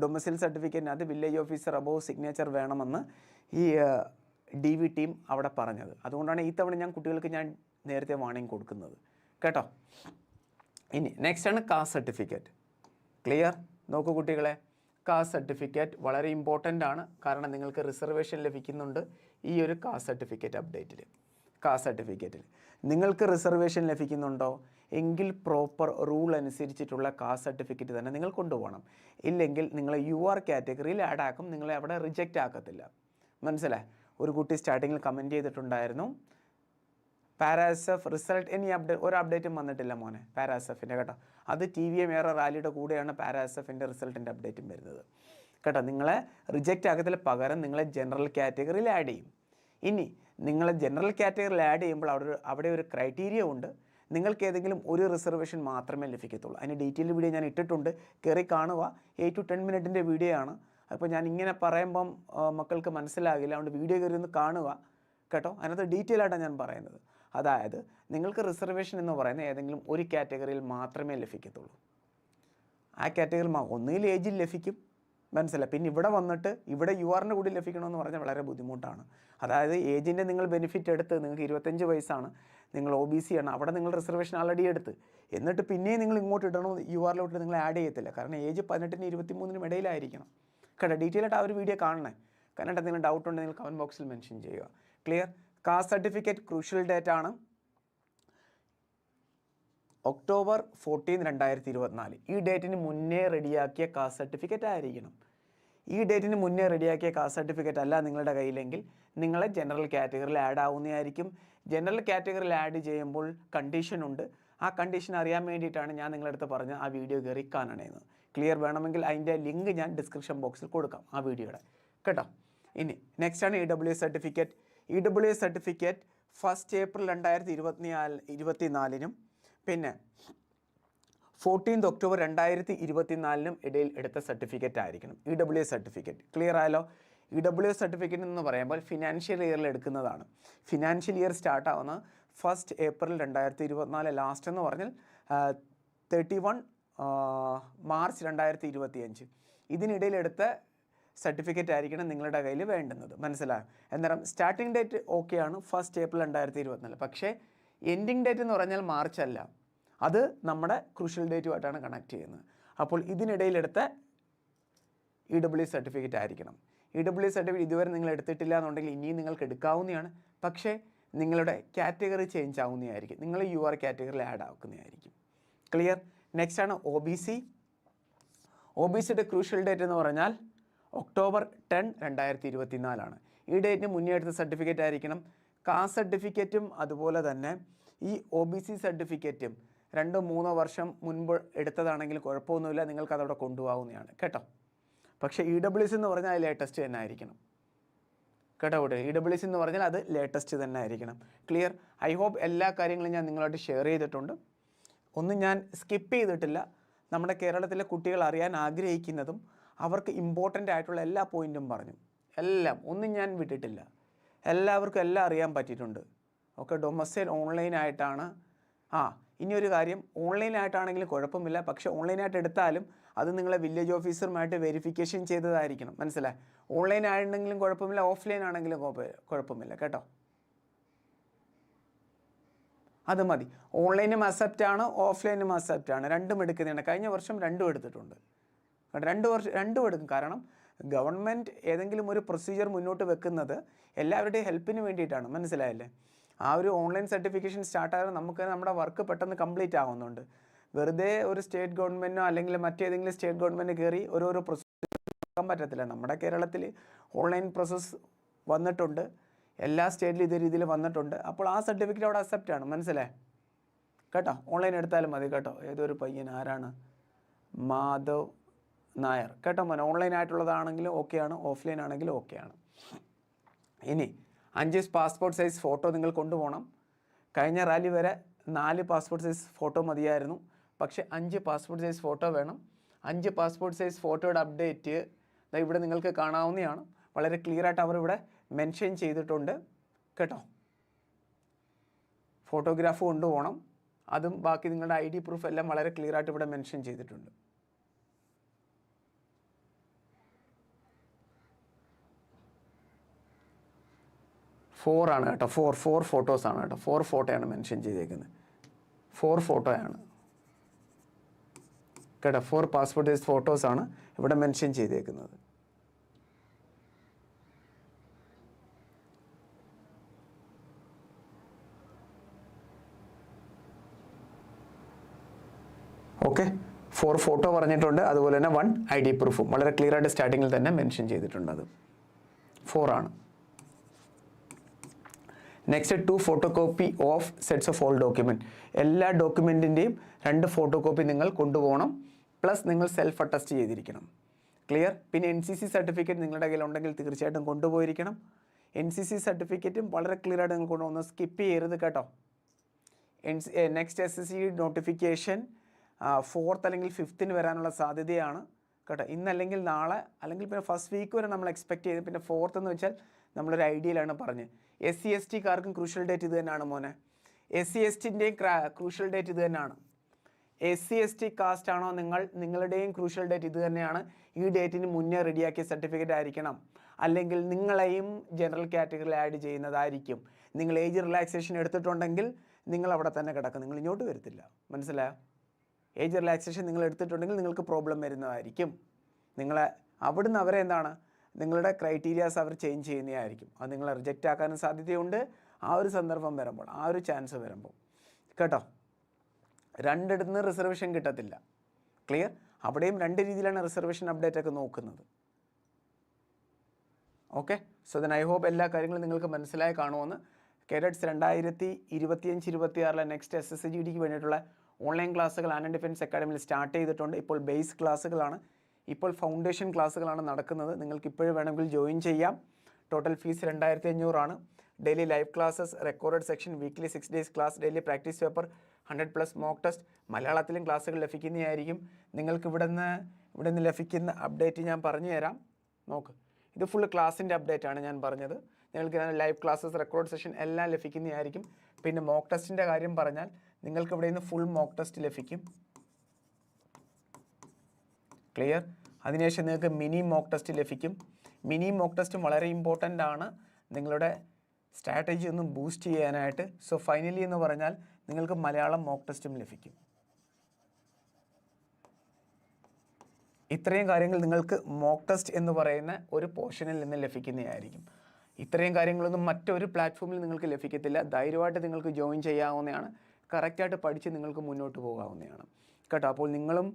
ഡൊമസൈൽ സർട്ടിഫിക്കറ്റിനകത്ത് വില്ലേജ് ഓഫീസർ അബോവ് സിഗ്നേച്ചർ വേണമെന്ന് ഈ ഡി വി ടീം അവിടെ പറഞ്ഞത്. അതുകൊണ്ടാണ് ഈ തവണ ഞാൻ കുട്ടികൾക്ക് ഞാൻ നേരത്തെ വാണിംഗ് കൊടുക്കുന്നത്. കേട്ടോ? ഇനി നെക്സ്റ്റ് ആണ് കാസ്റ്റ് സർട്ടിഫിക്കറ്റ് ക്ലിയർ? നോക്കൂ കുട്ടികളെ കാസ്റ്റ് സർട്ടിഫിക്കറ്റ് വളരെ ഇമ്പോർട്ടന്റ് ആണ്. കാരണം നിങ്ങൾക്ക് റിസർവേഷൻ ലഭിക്കുന്നുണ്ട് ഈ ഒരു കാസ്റ്റ് സർട്ടിഫിക്കറ്റ് അപ്ഡേറ്റിൽ കാസ്റ്റ് സർട്ടിഫിക്കറ്റിൽ. നിങ്ങൾക്ക് റിസർവേഷൻ ലഭിക്കുന്നുണ്ടോ? എങ്കിൽ പ്രോപ്പർ റൂൾ അനുസരിച്ചിട്ടുള്ള കാസ്റ്റ് സർട്ടിഫിക്കറ്റ് തന്നെ നിങ്ങൾ കൊണ്ടുപോകണം. ഇല്ലെങ്കിൽ നിങ്ങൾ യു ആർ കാറ്റഗറിയിൽ ആഡ് ആക്കും. നിങ്ങളെ അവിടെ റിജക്റ്റ് ആക്കത്തില്ല. മനസ്സിലായി? ഒരു കുട്ടി സ്റ്റാർട്ടിങ്ങിൽ കമന്റ് ചെയ്തിട്ടുണ്ടായിരുന്നു. പാരാസഫ് റിസൾട്ട് ഇനി അപ്ഡേറ്റ് ഒരു അപ്ഡേറ്റും വന്നിട്ടില്ല മോനെ പാരാസെഫിന്റെ കേട്ടോ. അത് ടി വി എം ഏറെ റാലിയുടെ കൂടെയാണ് പാരാസെഫിന്റെ റിസൾട്ടിന്റെ അപ്ഡേറ്റും വരുന്നത്. കേട്ടോ നിങ്ങളെ റിജക്റ്റ് ആക്കത്തിൽ പകരം നിങ്ങളെ ജനറൽ കാറ്റഗറിയിൽ ആഡ് ചെയ്യും. ഇനി നിങ്ങളെ ജനറൽ കാറ്റഗറിയിൽ ആഡ് ചെയ്യുമ്പോൾ അവിടെ ഒരു അവിടെ ഒരു ക്രൈറ്റീരിയ ഉണ്ട്. നിങ്ങൾക്ക് ഏതെങ്കിലും ഒരു റിസർവേഷൻ മാത്രമേ ലഭിക്കത്തുള്ളൂ. അതിന് ഡീറ്റെയിൽ വീഡിയോ ഞാൻ ഇട്ടിട്ടുണ്ട്. കയറി കാണുക. എയ്റ്റ് ടു ടെൻ മിനിറ്റിന്റെ വീഡിയോ ആണ്. അപ്പോൾ ഞാൻ ഇങ്ങനെ പറയുമ്പം മക്കൾക്ക് മനസ്സിലാകില്ല. അതുകൊണ്ട് വീഡിയോ കയറി ഒന്ന് കാണുക. കേട്ടോ അതിനകത്ത് ഡീറ്റെയിൽ ആയിട്ടാണ് ഞാൻ പറയുന്നത്. അതായത് നിങ്ങൾക്ക് റിസർവേഷൻ എന്ന് പറയുന്ന ഏതെങ്കിലും ഒരു കാറ്റഗറിയിൽ മാത്രമേ ലഭിക്കത്തുള്ളൂ. ആ കാറ്റഗറിയിൽ ഒന്നിൽ ഏജിൽ ലഭിക്കും. മനസ്സിലായി? പിന്നെ ഇവിടെ വന്നിട്ട് ഇവിടെ യു ആറിന്റെ കൂടി ലഭിക്കണമെന്ന് പറഞ്ഞാൽ വളരെ ബുദ്ധിമുട്ടാണ്. അതായത് ഏജിന്റെ നിങ്ങൾ ബെനിഫിറ്റ് എടുത്ത് നിങ്ങൾക്ക് ഇരുപത്തഞ്ച് വയസ്സാണ്. നിങ്ങൾ ഒ ബി സി ആണ്. അവിടെ നിങ്ങൾ റിസർവേഷൻ ആൾറെഡി എടുത്ത്. എന്നിട്ട് പിന്നെയും നിങ്ങൾ ഇങ്ങോട്ട് ഇടണോ? യു ആറിലോട്ട് നിങ്ങൾ ആഡ് ചെയ്യത്തില്ല. കാരണം ഏജ് പതിനെട്ടിന് ഇരുപത്തി മൂന്നിനും ഇടയിലായിരിക്കണം. കേട്ടോ? ഡീറ്റെയിൽ ആയിട്ട് ആ ഒരു വീഡിയോ കാണണേ. കാരണം എന്തെങ്കിലും ഡൗട്ട് ഉണ്ടെങ്കിൽ കമന്റ് ബോക്സിൽ മെൻഷൻ ചെയ്യുക. Clear caste certificate crucial date ആണ് ഒക്ടോബർ ഫോർട്ടീൻ രണ്ടായിരത്തി ഇരുപത്തിനാല് ഈ ഡേറ്റിന് മുന്നേ റെഡിയാക്കിയ കാസ്റ്റ് സർട്ടിഫിക്കറ്റ് ആയിരിക്കണം. ഈ ഡേറ്റിന് മുന്നേ റെഡിയാക്കിയ കാസ്റ്റ് സർട്ടിഫിക്കറ്റ് അല്ല നിങ്ങളുടെ കയ്യിലെങ്കിൽ നിങ്ങളെ ജനറൽ കാറ്റഗറിയിൽ ആഡ് ആവുന്നതായിരിക്കും. ജനറൽ കാറ്റഗറിയിൽ ആഡ് ചെയ്യുമ്പോൾ കണ്ടീഷൻ ഉണ്ട്. ആ കണ്ടീഷൻ അറിയാൻ വേണ്ടിയിട്ടാണ് ഞാൻ നിങ്ങളടുത്ത് പറഞ്ഞ ആ വീഡിയോ കയറി കാണണേന്ന്. ക്ലിയർ വേണമെങ്കിൽ അതിന്റെ ലിങ്ക് ഞാൻ ഡിസ്ക്രിപ്ഷൻ ബോക്സിൽ കൊടുക്കാം ആ വീഡിയോയുടെ. കേട്ടോ? ഇനി നെക്സ്റ്റ് ആണ് E W certificate E W certificate first April രണ്ടായിരത്തി ഇരുപത്തിനാല് ഇരുപത്തിനാലിനും പിന്നെ ഫോർട്ടീൻത് ഒക്ടോബർ രണ്ടായിരത്തി ഇരുപത്തിനാലിനും ഇടയിൽ എടുത്ത സർട്ടിഫിക്കറ്റ് ആയിരിക്കണം. E W S certificate clear ആയാലോ ഇ ഡബ്ല്യു എസ് സർട്ടിഫിക്കറ്റ് എന്ന് പറയുമ്പോൾ ഫിനാൻഷ്യൽ ഇയറിൽ എടുക്കുന്നതാണ്. ഫിനാൻഷ്യൽ ഇയർ സ്റ്റാർട്ട് ആവുന്ന ഫസ്റ്റ് ഏപ്രിൽ രണ്ടായിരത്തി ഇരുപത്തിനാല് ലാസ്റ്റ് എന്ന് പറഞ്ഞാൽ തേർട്ടി വൺ മാർച്ച് രണ്ടായിരത്തി ഇരുപത്തി അഞ്ച് ഇതിനിടയിൽ എടുത്ത സർട്ടിഫിക്കറ്റ് ആയിരിക്കണം നിങ്ങളുടെ കയ്യിൽ വേണ്ടുന്നത്. മനസ്സിലായോ അന്നേരം സ്റ്റാർട്ടിംഗ് ഡേറ്റ് ഓക്കെയാണ് ഫസ്റ്റ് ഏപ്രിൽ രണ്ടായിരത്തി ഇരുപത്തിനാല് പക്ഷേ എൻഡിങ് ഡേറ്റ് എന്ന് പറഞ്ഞാൽ മാർച്ച് അല്ല. അത് നമ്മുടെ ക്രൂഷ്യൽ ഡേറ്റുമായിട്ടാണ് കണക്ട് ചെയ്യുന്നത്. അപ്പോൾ ഇതിനിടയിലെടുത്ത ഇ ഡബ്ല്യു സർട്ടിഫിക്കറ്റ് ആയിരിക്കണം. ഇ ഡബ്ല്യു സർട്ടിഫിക്കറ്റ് ഇതുവരെ നിങ്ങൾ എടുത്തിട്ടില്ല എന്നുണ്ടെങ്കിൽ ഇനിയും നിങ്ങൾക്ക് എടുക്കാവുന്നതാണ്. പക്ഷേ നിങ്ങളുടെ കാറ്റഗറി ചേഞ്ച് ആവുന്നതായിരിക്കും. നിങ്ങൾ യു ആർ കാറ്റഗറിയിൽ ആഡ് ആക്കുന്നതായിരിക്കും. ക്ലിയർ നെക്സ്റ്റ് ആണ് O B C O B സിയുടെ ക്രൂഷ്യൽ ഡേറ്റ് എന്ന് പറഞ്ഞാൽ ഒക്ടോബർ ടെൻ രണ്ടായിരത്തി ഇരുപത്തി നാലാണ് ഈ ഡേറ്റിന് മുന്നേ എടുത്ത സർട്ടിഫിക്കറ്റ് ആയിരിക്കണം. കാസ്റ്റ് സർട്ടിഫിക്കറ്റും അതുപോലെ തന്നെ ഈ ഒ ബി സി സർട്ടിഫിക്കറ്റും രണ്ടോ മൂന്നോ വർഷം മുൻപ് എടുത്തതാണെങ്കിൽ കുഴപ്പമൊന്നുമില്ല. നിങ്ങൾക്ക് അതവിടെ കൊണ്ടുപോകാവുന്നതാണ്. കേട്ടോ? പക്ഷേ ഇ ഡബ്ല്യു എസ് എന്ന് പറഞ്ഞാൽ ലേറ്റസ്റ്റ് തന്നെ ആയിരിക്കണം. കേട്ടോ കൂട്ടെ ഇ ഡബ്ല്യു എസ് എന്ന് പറഞ്ഞാൽ അത് ലേറ്റസ്റ്റ് തന്നെ ആയിരിക്കണം. ക്ലിയർ ഐ ഹോപ്പ് എല്ലാ കാര്യങ്ങളും ഞാൻ നിങ്ങളായിട്ട് ഷെയർ ചെയ്തിട്ടുണ്ട്. ഒന്നും ഞാൻ സ്കിപ്പ് ചെയ്തിട്ടില്ല. നമ്മുടെ കേരളത്തിലെ കുട്ടികൾ അറിയാൻ ആഗ്രഹിക്കുന്നതും അവർക്ക് ഇമ്പോർട്ടന്റ് ആയിട്ടുള്ള എല്ലാ പോയിന്റും പറഞ്ഞു. എല്ലാം ഒന്നും ഞാൻ വിട്ടിട്ടില്ല. എല്ലാവർക്കും എല്ലാം അറിയാൻ പറ്റിയിട്ടുണ്ട്. ഓക്കെ ഡൊമസ്റ്റൈൽ ഓൺലൈനായിട്ടാണ് ആ ഇനി ഒരു കാര്യം ഓൺലൈനായിട്ടാണെങ്കിലും കുഴപ്പമില്ല. പക്ഷേ ഓൺലൈനായിട്ട് എടുത്താലും അത് നിങ്ങളെ വില്ലേജ് ഓഫീസറുമായിട്ട് വെരിഫിക്കേഷൻ ചെയ്തതായിരിക്കണം. മനസ്സിലായി? ഓൺലൈൻ ആയിട്ടുണ്ടെങ്കിലും കുഴപ്പമില്ല ഓഫ്ലൈൻ ആണെങ്കിലും കുഴപ്പമില്ല. കേട്ടോ? അത് മതി. ഓൺലൈനും അക്സെപ്റ്റ് ആണ് ഓഫ്ലൈനും അക്സെപ്റ്റ് ആണ്. രണ്ടും എടുക്കുന്നതാണ്. കഴിഞ്ഞ വർഷം രണ്ടും എടുത്തിട്ടുണ്ട്. രണ്ട് വർഷം രണ്ടും എടുക്കും. കാരണം ഗവൺമെന്റ് ഏതെങ്കിലും ഒരു പ്രൊസീജിയർ മുന്നോട്ട് വെക്കുന്നത് എല്ലാവരുടെയും ഹെൽപ്പിന് വേണ്ടിയിട്ടാണ്. മനസ്സിലായല്ലേ? ആ ഒരു ഓൺലൈൻ സർട്ടിഫിക്കേഷൻ സ്റ്റാർട്ട് ആയാലും നമുക്ക് നമ്മുടെ വർക്ക് പെട്ടെന്ന് കംപ്ലീറ്റ് ആവുന്നുണ്ട്. വെറുതെ ഒരു സ്റ്റേറ്റ് ഗവൺമെന്റോ അല്ലെങ്കിൽ മറ്റേതെങ്കിലും സ്റ്റേറ്റ് ഗവൺമെന്റ് കയറി ഓരോരോ പ്രൊസീജിയർ നോക്കാൻ പറ്റത്തില്ല. നമ്മുടെ കേരളത്തിൽ ഓൺലൈൻ പ്രോസസ്സ് വന്നിട്ടുണ്ട്. എല്ലാ സ്റ്റേറ്റിലും ഇതേ രീതിയിൽ വന്നിട്ടുണ്ട്. അപ്പോൾ ആ സർട്ടിഫിക്കറ്റ് അവിടെ അക്സെപ്റ്റ് ആണ്. മനസ്സിലായേ? കേട്ടോ? ഓൺലൈൻ എടുത്താലും മതി കേട്ടോ. ഏതൊരു പയ്യൻ? ആരാണ്? മാധവ് നായർ. കേട്ടോ മോൻ ഓൺലൈൻ ആയിട്ടുള്ളതാണെങ്കിലും ഓക്കെയാണ് ഓഫ്ലൈൻ ആണെങ്കിലും ഓക്കെയാണ് ഇനി അഞ്ച് പാസ്പോർട്ട് സൈസ് ഫോട്ടോ നിങ്ങൾ കൊണ്ടുപോകണം. കഴിഞ്ഞ റാലി വരെ നാല് പാസ്പോർട്ട് സൈസ് ഫോട്ടോ മതിയായിരുന്നു. പക്ഷേ അഞ്ച് പാസ്പോർട്ട് സൈസ് ഫോട്ടോ വേണം. അഞ്ച് പാസ്പോർട്ട് സൈസ് ഫോട്ടോയുടെ അപ്ഡേറ്റ് ഇവിടെ നിങ്ങൾക്ക് കാണാവുന്നതാണ്. വളരെ ക്ലിയർ ആയിട്ട് അവർ ഇവിടെ മെൻഷൻ ചെയ്തിട്ടുണ്ട്. കേട്ടോ? ഫോട്ടോഗ്രാഫ് കൊണ്ടുപോകണം. അതും ബാക്കി നിങ്ങളുടെ ഐ ഡി പ്രൂഫ് എല്ലാം വളരെ ക്ലിയർ ആയിട്ട് ഇവിടെ മെൻഷൻ ചെയ്തിട്ടുണ്ട്. ഫോർ ആണ് കേട്ടോ. ഫോർ ഫോർ ഫോട്ടോസ് ആണ് കേട്ടോ. ഫോർ ഫോട്ടോയാണ് മെൻഷൻ ചെയ്തേക്കുന്നത്. ഫോർ ഫോട്ടോയാണ് കേട്ടോ ഫോർ പാസ്പോർട്ട് സൈസ് ഫോട്ടോസാണ് ഇവിടെ മെൻഷൻ ചെയ്തേക്കുന്നത്. ഓക്കെ ഫോർ ഫോട്ടോ പറഞ്ഞിട്ടുണ്ട്. അതുപോലെ തന്നെ വൺ ഐ ഡി പ്രൂഫും വളരെ ക്ലിയർ ആയിട്ട് സ്റ്റാർട്ടിങ്ങിൽ തന്നെ മെൻഷൻ ചെയ്തിട്ടുണ്ട് അത്. ആണ്. Next two photo copy of sets of all document എല്ലാ ഡോക്യുമെന്റിന്റെയും രണ്ട് ഫോട്ടോ കോപ്പി നിങ്ങൾ കൊണ്ടുപോകണം. പ്ലസ് നിങ്ങൾ സെൽഫ് അറ്റസ്റ്റ് ചെയ്തിരിക്കണം. ക്ലിയർ പിന്നെ എൻ സി സി സർട്ടിഫിക്കറ്റ് നിങ്ങളുടെ കയ്യിൽ ഉണ്ടെങ്കിൽ തീർച്ചയായിട്ടും കൊണ്ടുപോയിരിക്കണം. എൻ സി സി സർട്ടിഫിക്കറ്റും വളരെ ക്ലിയർ ആയിട്ട് നിങ്ങൾ കൊണ്ടുപോകുന്നു സ്കിപ്പ് ചെയ്യരുത് കേട്ടോ. N next S S C notification fourth അല്ലെങ്കിൽ ഫിഫ്ത്തിന് വരാനുള്ള സാധ്യതയാണ് കേട്ടോ. ഇന്നല്ലെങ്കിൽ നാളെ അല്ലെങ്കിൽ പിന്നെ ഫസ്റ്റ് വീക്ക് വരെ നമ്മൾ എക്സ്പെക്ട് ചെയ്ത് പിന്നെ ഫോർത്ത് എന്ന് വെച്ചാൽ നമ്മളൊരു ഐഡിയയിലാണ് പറഞ്ഞ്. എസ് സി എസ് ടിക്കാർക്കും ക്രൂഷ്യൽ ഡേറ്റ് ഇത് തന്നെയാണ് മോനെ. എസ് സി എസ് ടിന്റെയും ക്രൂഷ്യൽ ഡേറ്റ് ഇത് തന്നെയാണ്. S C S T caste ആണോ നിങ്ങൾ നിങ്ങളുടെയും ക്രൂഷ്യൽ ഡേറ്റ് ഇത് തന്നെയാണ്. ഈ ഡേറ്റിന് മുന്നേ റെഡിയാക്കിയ സർട്ടിഫിക്കറ്റ് ആയിരിക്കണം. അല്ലെങ്കിൽ നിങ്ങളെയും ജനറൽ കാറ്റഗറിയിൽ ആഡ് ചെയ്യുന്നതായിരിക്കും. നിങ്ങൾ ഏജ് റിലാക്സേഷൻ എടുത്തിട്ടുണ്ടെങ്കിൽ നിങ്ങൾ അവിടെ തന്നെ കിടക്കും. നിങ്ങൾ ഇങ്ങോട്ട് വരത്തില്ല. മനസ്സിലായോ? ഏജ് റിലാക്സേഷൻ നിങ്ങൾ എടുത്തിട്ടുണ്ടെങ്കിൽ നിങ്ങൾക്ക് പ്രോബ്ലം വരുന്നതായിരിക്കും. നിങ്ങളെ അവിടുന്ന് അവരെ എന്താണ് നിങ്ങളുടെ ക്രൈറ്റീരിയാസ് അവർ ചേഞ്ച് ചെയ്യുന്നതായിരിക്കും അത് നിങ്ങളെ റിജക്റ്റ് ആക്കാനും സാധ്യതയുണ്ട്. ആ ഒരു സന്ദർഭം വരുമ്പോൾ ആ ഒരു ചാൻസ് വരുമ്പോൾ. കേട്ടോ? രണ്ടിടത്തുനിന്ന് റിസർവേഷൻ കിട്ടത്തില്ല. ക്ലിയർ അവിടെയും രണ്ട് രീതിയിലാണ് റിസർവേഷൻ അപ്ഡേറ്റ് ഒക്കെ നോക്കുന്നത്. Okay so then I hope എല്ലാ കാര്യങ്ങളും നിങ്ങൾക്ക് മനസ്സിലായി കാണുമെന്ന് കേഡറ്റ്സ് രണ്ടായിരത്തി ഇരുപത്തിയഞ്ച് ഇരുപത്തി ആറിലെ next S S C G ഡിക്ക് വേണ്ടിയിട്ടുള്ള ഓൺലൈൻ ക്ലാസ്സുകൾ ആൻഡ് ഡിഫൻസ് അക്കാഡമിയിൽ സ്റ്റാർട്ട് ചെയ്തിട്ടുണ്ട്. ഇപ്പോൾ ബേസ് ക്ലാസ്സുകളാണ് ഇപ്പോൾ ഫൗണ്ടേഷൻ ക്ലാസ്സുകളാണ് നടക്കുന്നത്. നിങ്ങൾക്ക് ഇപ്പോഴും വേണമെങ്കിൽ ജോയിൻ ചെയ്യാം. ടോട്ടൽ ഫീസ് രണ്ടായിരത്തി അഞ്ഞൂറാണ് daily live classes recorded section weekly six days class daily practice paper hundred plus mock test മലയാളത്തിലും ക്ലാസ്സുകൾ ലഭിക്കുന്നതായിരിക്കും. നിങ്ങൾക്ക് ഇവിടെ നിന്ന് ഇവിടെ നിന്ന് ലഭിക്കുന്ന അപ്ഡേറ്റ് ഞാൻ പറഞ്ഞു തരാം. നോക്ക്. ഇത് ഫുൾ ക്ലാസ്സിന്റെ അപ്ഡേറ്റ് ആണ് ഞാൻ പറഞ്ഞത്. നിങ്ങൾക്ക് ലൈവ് ക്ലാസ്സസ് റെക്കോർഡ് സെഷൻ എല്ലാം ലഭിക്കുന്നതായിരിക്കും. പിന്നെ മോക്ക് ടെസ്റ്റിന്റെ കാര്യം പറഞ്ഞാൽ നിങ്ങൾക്ക് ഇവിടെ നിന്ന് ഫുൾ മോക്ക് ടെസ്റ്റ് ലഭിക്കും. ക്ലിയർ. അതിനുശേഷം നിങ്ങൾക്ക് മിനി മോക്ക് ടെസ്റ്റ് ലഭിക്കും. മിനി മോക്ക് ടെസ്റ്റും വളരെ ഇമ്പോർട്ടന്റ് ആണ്. നിങ്ങളുടെ സ്ട്രാറ്റജി ഒന്നും ബൂസ്റ്റ് ചെയ്യാനായിട്ട്. സോ ഫൈനലി എന്ന് പറഞ്ഞാൽ നിങ്ങൾക്ക് മലയാളം മോക്ക് ടെസ്റ്റും ലഭിക്കും. ഇത്രയും കാര്യങ്ങൾ നിങ്ങൾക്ക് മോക്ക് ടെസ്റ്റ് എന്ന് പറയുന്ന ഒരു പോർഷനിൽ നിന്ന് ലഭിക്കുന്നതായിരിക്കും. ഇത്രയും കാര്യങ്ങളൊന്നും മറ്റൊരു പ്ലാറ്റ്ഫോമിൽ നിങ്ങൾക്ക് ലഭിക്കത്തില്ല. ധൈര്യമായിട്ട് നിങ്ങൾക്ക് ജോയിൻ ചെയ്യാവുന്നതാണ്. കറക്റ്റായിട്ട് പഠിച്ച് നിങ്ങൾക്ക് മുന്നോട്ട് പോകാവുന്നതാണ്. കേട്ടോ. അപ്പോൾ നിങ്ങളും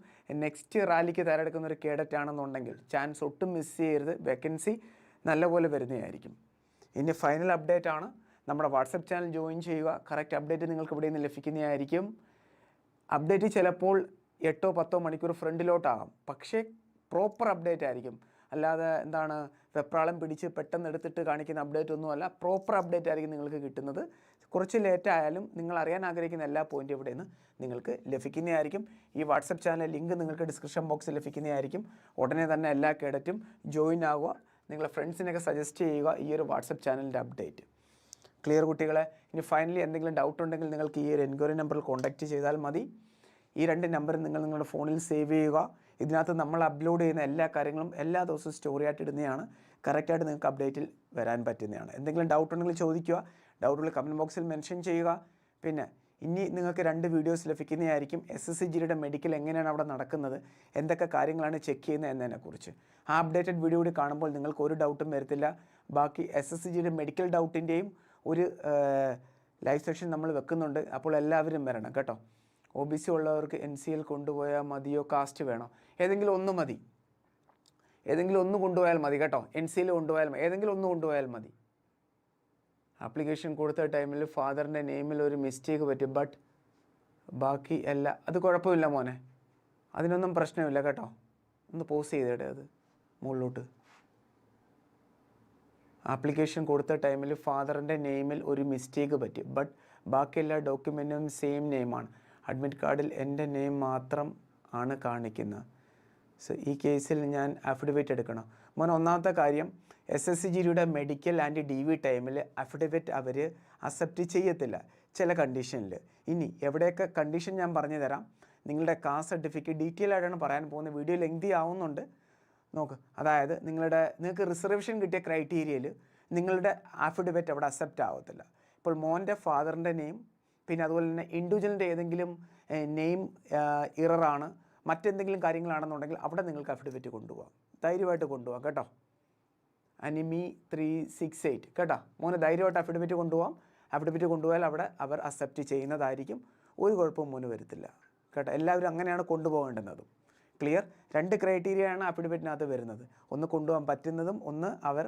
നെക്സ്റ്റ് റാലിക്ക് തയ്യാറെടുക്കുന്ന ഒരു കേഡറ്റ് ആണെന്നുണ്ടെങ്കിൽ ചാൻസ് ഒട്ടും മിസ് ചെയ്യരുത്. വേക്കൻസി നല്ലപോലെ വരുന്നതായിരിക്കും. ഇനി ഫൈനൽ അപ്ഡേറ്റ് ആണ്. നമ്മുടെ വാട്സപ്പ് ചാനൽ ജോയിൻ ചെയ്യുക. കറക്റ്റ് അപ്ഡേറ്റ് നിങ്ങൾക്ക് ഇവിടെ നിന്ന് ലഭിക്കുന്നതായിരിക്കും. അപ്ഡേറ്റ് ചിലപ്പോൾ എട്ടോ പത്തോ മണിക്കൂർ ഫ്രണ്ടിലോട്ടാകാം പക്ഷേ പ്രോപ്പർ അപ്ഡേറ്റ് ആയിരിക്കും. അല്ലാതെ എന്താണ് വെപ്രാളം പിടിച്ച് പെട്ടെന്ന് എടുത്തിട്ട് കാണിക്കുന്ന അപ്ഡേറ്റ് ഒന്നുമല്ല പ്രോപ്പർ അപ്ഡേറ്റ് ആയിരിക്കും നിങ്ങൾക്ക് കിട്ടുന്നത്. കുറച്ച് ലേറ്റ് ആയാലും നിങ്ങൾ അറിയാൻ ആഗ്രഹിക്കുന്ന എല്ലാ പോയിന്റും ഇവിടെ നിന്ന് നിങ്ങൾക്ക് ലഭിക്കുന്നതായിരിക്കും. ഈ വാട്സപ്പ് ചാനൽ ലിങ്ക് നിങ്ങൾക്ക് ഡിസ്ക്രിപ്ഷൻ ബോക്സിൽ ലഭിക്കുന്നതായിരിക്കും. ഉടനെ തന്നെ എല്ലാ കേഡറ്റും ജോയിൻ ആവുക. നിങ്ങളെ ഫ്രണ്ട്സിനൊക്കെ സജസ്റ്റ് ചെയ്യുക ഈ ഒരു വാട്സപ്പ് ചാനലിന്റെ അപ്ഡേറ്റ് ക്ലിയർ കുട്ടികളെ ഇനി ഫൈനലി എന്തെങ്കിലും ഡൗട്ട് ഉണ്ടെങ്കിൽ നിങ്ങൾക്ക് ഈ ഒരു എൻക്വയറി നമ്പറിൽ കോൺടാക്റ്റ് ചെയ്താൽ മതി. ഈ രണ്ട് നമ്പർ നിങ്ങൾ നിങ്ങളുടെ ഫോണിൽ സേവ് ചെയ്യുക. ഇതിനകത്ത് നമ്മൾ അപ്ലോഡ് ചെയ്യുന്ന എല്ലാ കാര്യങ്ങളും എല്ലാ ദിവസവും സ്റ്റോറി ആയിട്ട് ഇടുന്നതാണ്. കറക്റ്റായിട്ട് നിങ്ങൾക്ക് അപ്ഡേറ്റിൽ വരാൻ പറ്റുന്നതാണ്. എന്തെങ്കിലും ഡൗട്ട് ഉണ്ടെങ്കിൽ ചോദിക്കുക. ഡൗട്ടുകൾ കമന്റ് ബോക്സിൽ മെൻഷൻ ചെയ്യുക. പിന്നെ ഇനി നിങ്ങൾക്ക് രണ്ട് വീഡിയോസ് ലഭിക്കുന്നതായിരിക്കും. എസ് എസ് സി ജിയുടെ മെഡിക്കൽ എങ്ങനെയാണ് അവിടെ നടക്കുന്നത്? എന്തൊക്കെ കാര്യങ്ങളാണ് ചെക്ക് ചെയ്യുന്നത് എന്നതിനെക്കുറിച്ച്. ആ അപ്ഡേറ്റഡ് വീഡിയോ കൂടി കാണുമ്പോൾ നിങ്ങൾക്ക് ഒരു ഡൗട്ടും വരത്തില്ല. ബാക്കി എസ് എസ് സി ജിയുടെ മെഡിക്കൽ ഡൗട്ടിന്റെയും ഒരു ലൈവ് സെക്ഷൻ നമ്മൾ വെക്കുന്നുണ്ട്. അപ്പോൾ എല്ലാവരും വരണം കേട്ടോ. ഒ ബി സി ഉള്ളവർക്ക് എൻ സി എൽ കൊണ്ടുപോയാൽ മതിയോ? കാസ്റ്റ് വേണോ? ഏതെങ്കിലും ഒന്ന് മതി. ഏതെങ്കിലും ഒന്ന് കൊണ്ടുപോയാൽ മതി കേട്ടോ. എൻ സി എൽ കൊണ്ടുപോയാൽ മതി. ഏതെങ്കിലും ഒന്ന് കൊണ്ടുപോയാൽ മതി. ആപ്ലിക്കേഷൻ കൊടുത്ത ടൈമിൽ ഫാദറിന്റെ നെയിമിൽ ഒരു മിസ്റ്റേക്ക് പറ്റും. ബട്ട് ബാക്കി എല്ലാ അത് കുഴപ്പമില്ല മോനെ. അതിനൊന്നും പ്രശ്നമില്ല കേട്ടോ. ഒന്ന് പോസ് ചെയ്തേടെ അത് മുകളിലോട്ട്. ആപ്ലിക്കേഷൻ കൊടുത്ത ടൈമിൽ ഫാദറിന്റെ നെയിമിൽ ഒരു മിസ്റ്റേക്ക് പറ്റും. ബട്ട് ബാക്കി എല്ലാ ഡോക്യുമെന്റും സെയിം നെയിമാണ് അഡ്മിറ്റ് കാർഡിൽ എന്റെ നെയിം മാത്രം ആണ് കാണിക്കുന്നത്. സോ ഈ കേസിൽ ഞാൻ അഫിഡവിറ്റ് എടുക്കണം. മോൻ ഒന്നാമത്തെ കാര്യം എസ് എസ് സി ജിയുടെ മെഡിക്കൽ ആൻഡ് ഡി വി ടൈമിൽ അഫിഡവിറ്റ് അവർ അക്സെപ്റ്റ് ചെയ്യത്തില്ല ചില കണ്ടീഷനിൽ ഇനി എവിടെയൊക്കെ കണ്ടീഷൻ ഞാൻ പറഞ്ഞു തരാം. നിങ്ങളുടെ കാസ്റ്റ് സർട്ടിഫിക്കറ്റ് ഡീറ്റെയിൽ ആയിട്ടാണ് പറയാൻ പോകുന്നത്. വീഡിയോ ലെങ്തി ആവുന്നുണ്ട്. നോക്ക് അതായത് നിങ്ങളുടെ നിങ്ങൾക്ക് റിസർവേഷൻ കിട്ടിയ ക്രൈറ്റീരിയയിൽ നിങ്ങളുടെ അഫിഡവിറ്റ് അവിടെ അക്സെപ്റ്റ് ആവത്തില്ല. ഇപ്പോൾ മോന്റെ ഫാദറിന്റെ നെയിം പിന്നെ അതുപോലെ തന്നെ ഇൻഡിവിജ്വലിന്റെ ഏതെങ്കിലും നെയിം ഇററാണ് മറ്റെന്തെങ്കിലും കാര്യങ്ങളാണെന്നുണ്ടെങ്കിൽ അവിടെ നിങ്ങൾക്ക് അഫിഡവിറ്റ് കൊണ്ടുപോകാം. ധൈര്യമായിട്ട് കൊണ്ടുപോകാം കേട്ടോ. അനിമി ത്രീ സിക്സ് എയ്റ്റ് കേട്ടോ. മോനെ ധൈര്യമായിട്ട് അഫിഡവിറ്റ് കൊണ്ടുപോകാം. അഫിഡവിറ്റ് കൊണ്ടുപോയാൽ അവിടെ അവർ അക്സെപ്റ്റ് ചെയ്യുന്നതായിരിക്കും. ഒരു കുഴപ്പവും മോന് വരത്തില്ല കേട്ടോ. എല്ലാവരും അങ്ങനെയാണ് കൊണ്ടുപോകേണ്ടുന്നതും. ക്ലിയർ രണ്ട് ക്രൈറ്റീരിയ ക്രൈറ്റീരിയയാണ് അഫിഡവിറ്റിനകത്ത് വരുന്നത്. ഒന്ന് കൊണ്ടുപോകാൻ പറ്റുന്നതും ഒന്ന് അവർ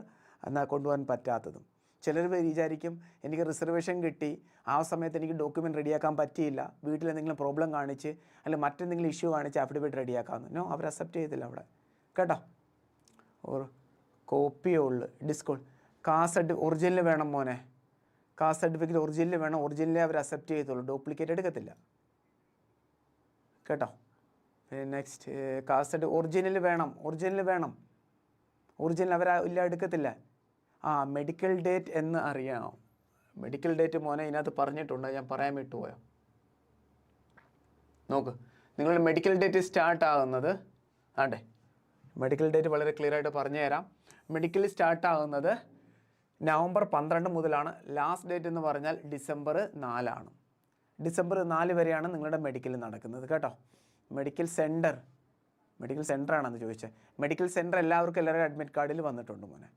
കൊണ്ടുപോകാൻ പറ്റാത്തതും. ചിലർ വിചാരിക്കും എനിക്ക് റിസർവേഷൻ കിട്ടി. ആ സമയത്ത് എനിക്ക് ഡോക്യുമെന്റ് റെഡിയാക്കാൻ പറ്റിയില്ല. വീട്ടിൽ എന്തെങ്കിലും പ്രോബ്ലം കാണിച്ച് അല്ലെങ്കിൽ മറ്റെന്തെങ്കിലും ഇഷ്യൂ കാണിച്ച് അഫിഡവിറ്റ് റെഡിയാക്കാമെന്ന് നോ അവർ അക്സെപ്റ്റ് ചെയ്തില്ല അവിടെ. കേട്ടോ? ഓർ കോപ്പിയേ ഉള്ളു. ഡിസ്കോ കാ സർട്ടി ഒറിജിനൽ വേണം മോനെ. കാ സർട്ടിഫിക്കറ്റ് ഒറിജിനൽ വേണം. ഒറിജിനലേ അവർ അക്സെപ്റ്റ് ചെയ്തുള്ളൂ ഡ്യൂപ്ലിക്കേറ്റ് എടുക്കത്തില്ല. കേട്ടോ? നെക്സ്റ്റ് കാസ്റ്റ് ഒറിജിനൽ വേണം. ഒറിജിനൽ വേണം. ഒറിജിനൽ അവർ ഇല്ല എടുക്കത്തില്ല. ആ മെഡിക്കൽ ഡേറ്റ് എന്ന് അറിയാമോ? മെഡിക്കൽ ഡേറ്റ് മോനെ ഇതിനകത്ത് പറഞ്ഞിട്ടുണ്ട്. ഞാൻ പറയാൻ വിട്ടുപോയോ? നോക്ക് നിങ്ങളുടെ മെഡിക്കൽ ഡേറ്റ് സ്റ്റാർട്ട് ആകുന്നത് ആണ്ടേ. മെഡിക്കൽ ഡേറ്റ് വളരെ ക്ലിയർ ആയിട്ട് പറഞ്ഞു തരാം മെഡിക്കൽ സ്റ്റാർട്ട് ആകുന്നത് നവംബർ പന്ത്രണ്ട് മുതലാണ്. ലാസ്റ്റ് ഡേറ്റ് എന്ന് പറഞ്ഞാൽ ഡിസംബർ നാലാണ്. ഡിസംബർ നാല് വരെയാണ് നിങ്ങളുടെ മെഡിക്കൽ നടക്കുന്നത് കേട്ടോ. മെഡിക്കൽ സെന്റർ മെഡിക്കൽ സെന്റർ ആണെന്ന് ചോദിച്ചത് മെഡിക്കൽ സെന്റർ എല്ലാവർക്കും എല്ലാവരും അഡ്മിറ്റ് കാർഡിൽ വന്നിട്ടുണ്ട് മോനെ.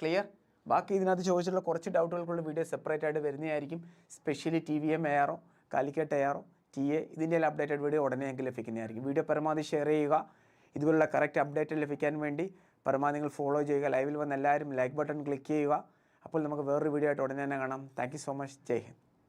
ക്ലിയർ ബാക്കി ഇതിനകത്ത് ചോദിച്ചിട്ടുള്ള കുറച്ച് ഡൗട്ടുകൾക്കുള്ള വീഡിയോ സെപ്പറേറ്റ് ആയിട്ട് വരുന്നതായിരിക്കും. Specially T V M A ആറോ കാലിക്കറ്റ് എ ആറോ ടി എ ഇതിന്റെ എല്ലാം അപ്ഡേറ്റഡ് വീഡിയോ ഉടനെ ഞങ്ങൾക്ക് ലഭിക്കുന്നതായിരിക്കും. വീഡിയോ പരമാവധി ഷെയർ ചെയ്യുക. ഇതുപോലുള്ള കറക്റ്റ് അപ്ഡേറ്റ് ലഭിക്കാൻ വേണ്ടി പരമാവധി നിങ്ങൾ ഫോളോ ചെയ്യുക. ലൈവിൽ വന്ന് എല്ലാവരും ലൈക്ക് ബട്ടൺ ക്ലിക്ക് ചെയ്യുക. അപ്പോൾ നമുക്ക് വേറൊരു വീഡിയോ ആയിട്ട് ഉടനെ തന്നെ കാണാം. താങ്ക് സോ മച്ച് ജയ് ഹിന്ദ്.